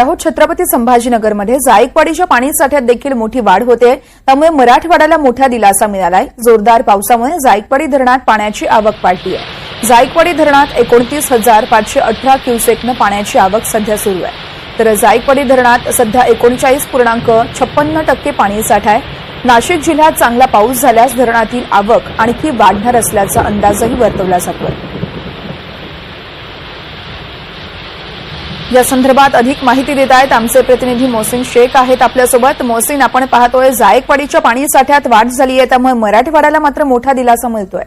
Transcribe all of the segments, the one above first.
आहोत छत्रपती संभाजीनगरमध्ये जायकवाडीच्या पाणी साठ्यात देखील मोठी वाढ होते. त्यामुळे मराठवाड्याला मोठा दिलासा मिळालाय. जोरदार पावसामुळे जायकवाडी धरणात पाण्याची आवक वाढली आहे जायकवाडी धरणात एकोणतीस हजार पाचशे अठरा क्युसेकनं पाण्याची आवक सध्या सुरू आहे. तर जायकवाडी धरणात सध्या एकोणचाळीस पूर्णांक छप्पन्न टक्के पाणी साठा आहे. नाशिक जिल्ह्यात चांगला पाऊस झाल्यास धरणातील आवक आणखी वाढणार असल्याचा अंदाजही वर्तवला जातोय. या संदर्भात अधिक माहिती देत आहेत आमचे प्रतिनिधी मोहसिन शेख आहेत आपल्यासोबत. मोहसिन आपण पाहतोय जायकवाडीच्या पाणी साठ्यात वाढ झाली आहे त्यामुळे मराठवाड्याला मात्र मोठा दिलासा मिळतोय.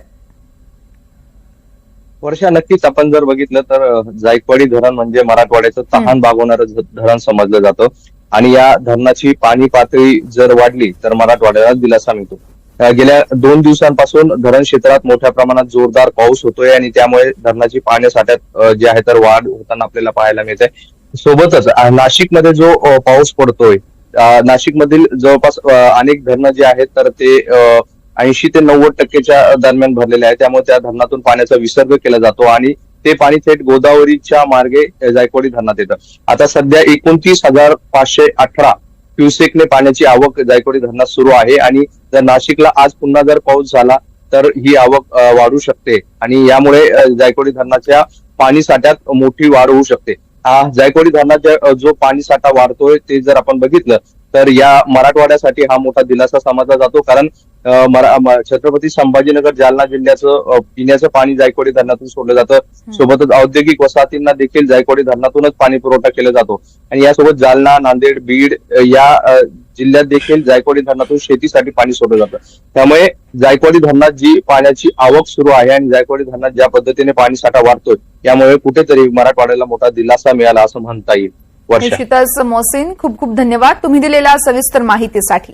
वर्षा नक्कीच आपण जर बघितलं तर जायकवाडी धरण म्हणजे मराठवाड्याचं तहान भागवणारं धरण समजलं जातं. आणि या धरणाची पाणी पातळी जर वाढली तर मराठवाड्याला दिलासा मिळतो. गेल्या दोन दिवसांपासून धरण क्षेत्रात मोठ्या प्रमाणात जोरदार पाऊस होतोय आणि त्यामुळे धरणाची पाण्यासाठ्यात जे आहे तर वाढ होताना आपल्याला पाहायला मिळते सोबतच नाशिकमध्ये जो पाऊस पडतोय नाशिकमधील जवळपास अनेक धरणं जे आहेत तर ते ऐंशी ते नव्वद टक्केच्या दरम्यान भरलेले आहे त्यामुळे त्या धरणातून पाण्याचा विसर्ग केला जातो आणि ते पाणी थेट गोदावरीच्या मार्गे जायकवाडी धरणात येतं. आता सध्या एकोणतीस हजार पाचशे अठरा क्युसेकने पाण्याची आवक जायकवाडी धरणात सुरू आहे आणि जर नाशिकला आज पुन्हा जर पाऊस झाला तर ही आवक वाढू शकते. आणि यामुळे जायकवाडी धरणाच्या पाणी साठ्यात मोठी वाढ होऊ शकते. हा जायकवाडी धरणाचा जो पाणी साठा वाढतोय ते जर आपण बघितलं तर या मराठवाड्यासाठी हा मोठा दिलासा समजला जातो. कारण छत्रपती संभाजीनगर जालना जिल्ह्याचं पिण्याचं पाणी जायकवाडी धरणातून सोडलं जातं. सोबतच औद्योगिक वसाहतींना देखील जायकवाडी धरणातूनच पाणी पुरवठा केला जातो. आणि यासोबत जालना नांदेड बीड या जिल्ह्यात देखील जायकवाडी धरणातून शेतीसाठी पाणी सोडलं जातं. त्यामुळे जायकवाडी धरणात जी पाण्याची आवक सुरू आहे आणि जायकवाडी धरणात ज्या पद्धतीने पाणी साठा वाढतोय यामुळे कुठेतरी मराठवाड्याला मोठा दिलासा मिळाला असं म्हणता येईल. निश्चितच मोहसिन खूप खूप धन्यवाद. तुम्ही दिलेल्या सविस्तर माहितीसाठी.